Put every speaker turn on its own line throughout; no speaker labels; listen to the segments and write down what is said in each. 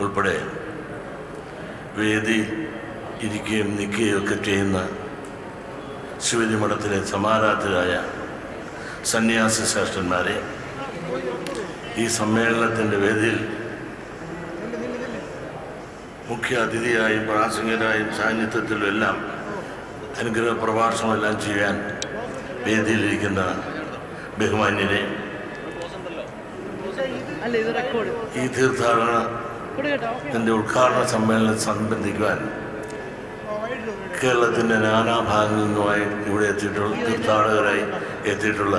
ഉൾപ്പെടെ വേദി ഇരിക്കുകയും നിൽക്കുകയും ഒക്കെ ചെയ്യുന്ന ശിവജി മഠത്തിലെ സമാരാധരായ സന്യാസി ശ്രേഷ്ഠന്മാരെ ഈ സമ്മേളനത്തിന്റെ വേദിയിൽ മുഖ്യ അതിഥിയായും പ്രാസംഗികരായും സാന്നിധ്യത്തിലും എല്ലാം അനുഗ്രഹ പ്രഭാഷണമെല്ലാം ചെയ്യാൻ വേദിയിലിരിക്കുന്ന ബഹുമാന്യരെ ഈ തീർത്ഥാടന എന്റെ ഉദ്ഘാടന സമ്മേളനം സംബന്ധിക്കുവാൻ കേരളത്തിന്റെ നാനാഭാഗങ്ങളിൽ നിന്നുമായി ഇവിടെ എത്തിയിട്ടുള്ള തീർത്ഥാടകരായി എത്തിയിട്ടുള്ള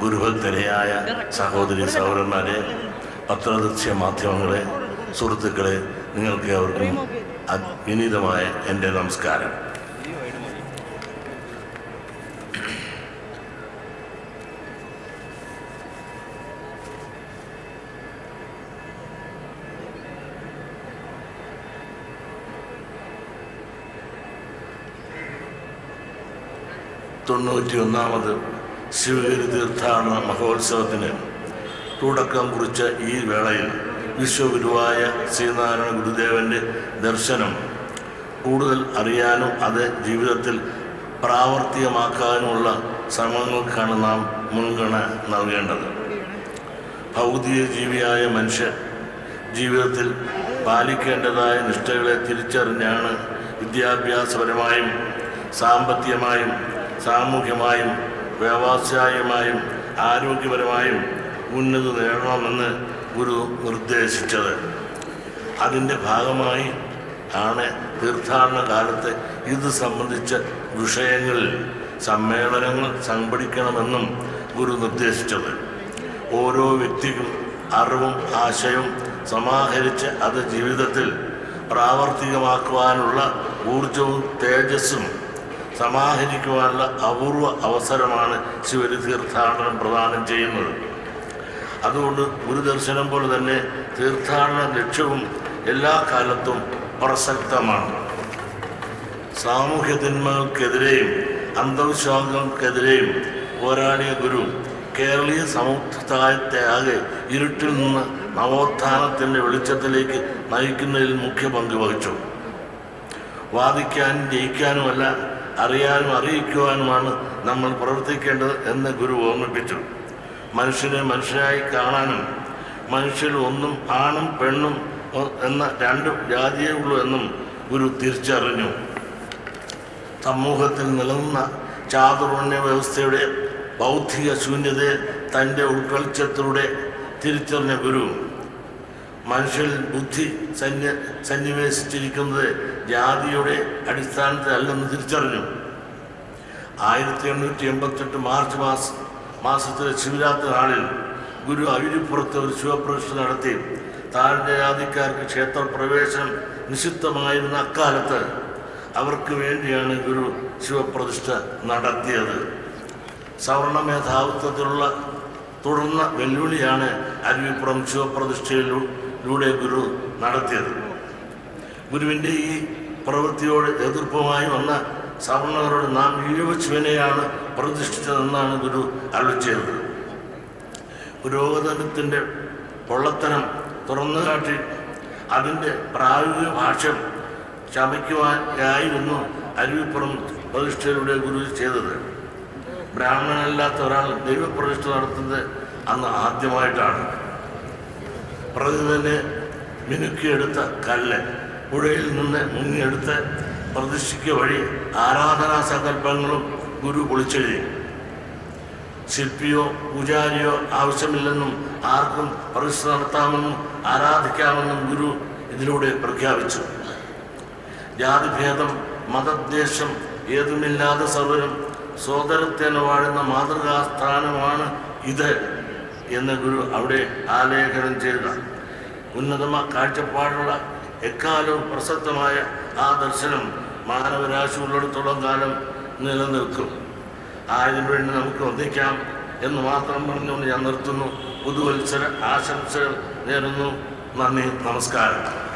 ഗുരുഭക്തനെയായ സഹോദരി സഹോദരന്മാരെ പത്രദൃശ്യ മാധ്യമങ്ങളെ സുഹൃത്തുക്കളെ നിങ്ങൾക്ക് അവർക്കും വിനീതമായ എന്റെ നമസ്കാരം. തൊണ്ണൂറ്റി ഒന്നാമത് ശിവഗിരി തീർത്ഥാടന മഹോത്സവത്തിന് തുടക്കം കുറിച്ച ഈ വേളയിൽ വിശ്വഗുരുവായ ശ്രീനാരായണ ഗുരുദേവന്റെ ദർശനം കൂടുതൽ അറിയാനും അത് ജീവിതത്തിൽ പ്രാവർത്തികമാക്കാനുമുള്ള ശ്രമങ്ങൾക്കാണ് നാം മുൻഗണന നൽകേണ്ടത്. ഭൗതിക ജീവിയായ മനുഷ്യൻ ജീവിതത്തിൽ പാലിക്കേണ്ടതായ നിഷ്ഠകളെ തിരിച്ചറിഞ്ഞാണ് വിദ്യാഭ്യാസപരമായും സാമ്പത്തികമായും സാമൂഹ്യമായും വ്യവസായമായും ആരോഗ്യപരമായും ഉന്നതി നേടണമെന്ന് ഗുരു നിർദ്ദേശിച്ചത്. അതിന്റെ ഭാഗമായി ആണ് തീർത്ഥാടന കാലത്ത് ഇത് സംബന്ധിച്ച വിഷയങ്ങളിൽ സമ്മേളനങ്ങൾ സംഘടിക്കണമെന്നും ഗുരു നിർദ്ദേശിച്ചത്. ഓരോ വ്യക്തിക്കും അറിവും ആശയവും സമാഹരിച്ച് അത് ജീവിതത്തിൽ പ്രാവർത്തികമാക്കുവാനുള്ള ഊർജവും തേജസ്സും സമാഹരിക്കുവാനുള്ള അപൂർവ അവസരമാണ് ശിവരി തീർത്ഥാടനം പ്രദാനം ചെയ്യുന്നത്. അതുകൊണ്ട് ഗുരുദർശനം പോലെ തന്നെ തീർത്ഥാടന ലക്ഷ്യവും എല്ലാ കാലത്തും പ്രസക്തമാണ്. സാമൂഹ്യ തിന്മകൾക്കെതിരെയും അന്ധവിശ്വാസങ്ങൾക്കെതിരെയും പോരാടിയ ഗുരു കേരളീയ സമുദായത്തെ ആകെ ഇരുട്ടിൽ നിന്ന് നവോത്ഥാനത്തിന്റെ വെളിച്ചത്തിലേക്ക് നയിക്കുന്നതിൽ മുഖ്യ പങ്ക് വഹിച്ചു. വാദിക്കാനും ജയിക്കാനുമല്ല അറിയാനും അറിയിക്കുവാനുമാണ് നമ്മൾ പ്രവർത്തിക്കേണ്ടത് എന്ന് ഗുരു ഓർമ്മിപ്പിച്ചു. മനുഷ്യനെ മനുഷ്യനായി കാണാനും മനുഷ്യൻ ഒന്നും ആണും പെണ്ണും എന്ന രണ്ട് ജാതിയേ ഉള്ളൂ എന്നും ഗുരു തിരിച്ചറിഞ്ഞു. സമൂഹത്തിൽ നിലനിന്ന ചാതുർണ്യ വ്യവസ്ഥയുടെ ബൗദ്ധിക ശൂന്യതയെ തന്റെ ഉൾക്കളിച്ചത്തിലൂടെ തിരിച്ചറിഞ്ഞ ഗുരു മനുഷ്യൻ ബുദ്ധി സന്യ സന്നിവേശിച്ചിരിക്കുന്നത് ജാതിയുടെ അടിസ്ഥാനത്തിൽ അല്ലെന്ന് തിരിച്ചറിഞ്ഞു. ആയിരത്തി എണ്ണൂറ്റി എൺപത്തെട്ട് മാർച്ച് മാസ മാസത്തിലെ ശിവരാത്രി നാളിൽ ഗുരു അവിരിപ്പുറത്ത് ഒരു ശിവപ്രതിഷ്ഠ നടത്തി. താഴ്ന്ന ജാതിക്കാർക്ക് ക്ഷേത്ര പ്രവേശനം നിഷിദ്ധമായിരുന്ന അക്കാലത്ത് അവർക്ക് വേണ്ടിയാണ് ഗുരു ശിവപ്രതിഷ്ഠ നടത്തിയത്. സവർണ മേധാവിത്വത്തിലുള്ള തുടർന്ന വെല്ലുവിളിയാണ് അരുവിപ്പുറം ശിവപ്രതിഷ്ഠയിലൂടെ ഗുരു നടത്തിയത്. ഗുരുവിന്റെ ഈ പ്രവൃത്തിയോട് എതിർപ്പുമായി വന്ന സവർണകരോട് നാം ഈഴവ ശിവനെയാണ് പ്രതിഷ്ഠിച്ചതെന്നാണ് ഗുരു അരുളി ചെയ്തത്. പൊള്ളത്തനം പൊള്ളത്തനം കാട്ടി അതിന്റെ പ്രായോഗിക ഭാഷ്യം ശമിക്കുവാനായിരുന്നു അരുവിപ്പുറം പ്രതിഷ്ഠയിലൂടെ ഗുരു ചെയ്തത്. ബ്രാഹ്മണനല്ലാത്ത ഒരാൾ ദൈവപ്രതിഷ്ഠ നടത്തുന്നത് അന്ന് ആദ്യമായിട്ടാണ്. പ്രതിമനെ മിനുക്കിയെടുത്ത കല്ല് പുഴയിൽ നിന്ന് മുങ്ങിയെടുത്ത് പ്രതിഷ്ഠിക്കുക വഴി ആരാധനാ സങ്കല്പങ്ങളും ഗുരു പൊളിച്ചെഴുതി. ശില്പിയോ പൂജാരിയോ ആവശ്യമില്ലെന്നും ആർക്കും പ്രതിഷ്ഠ നടത്താമെന്നും ആരാധിക്കാമെന്നും ഗുരു ഇതിലൂടെ പ്രഖ്യാപിച്ചു. ജാതിഭേദം മതദ്വേഷം ഏതുമില്ലാതെ സർവരും സോദരത്തേന വാഴുന്ന മാതൃകാസ്ഥാനമാണ് ഇത് എന്ന് ഗുരു അവിടെ ആലേഖനം ചെയ്ത ഉന്നതമ കാഴ്ചപ്പാടുള്ള എക്കാലവും പ്രസക്തമായ ആ ദർശനം മാനവരാശി ഉള്ളിടത്തോളം കാലം നിലനിൽക്കും. ആയതിനു വേണ്ടി നമുക്ക് ഒന്നിക്കാം എന്ന് മാത്രം പറഞ്ഞുകൊണ്ട് ഞാൻ നിർത്തുന്നു. പുതുവത്സര ആശംസകൾ നേരുന്നു. നന്ദി നമസ്കാരം.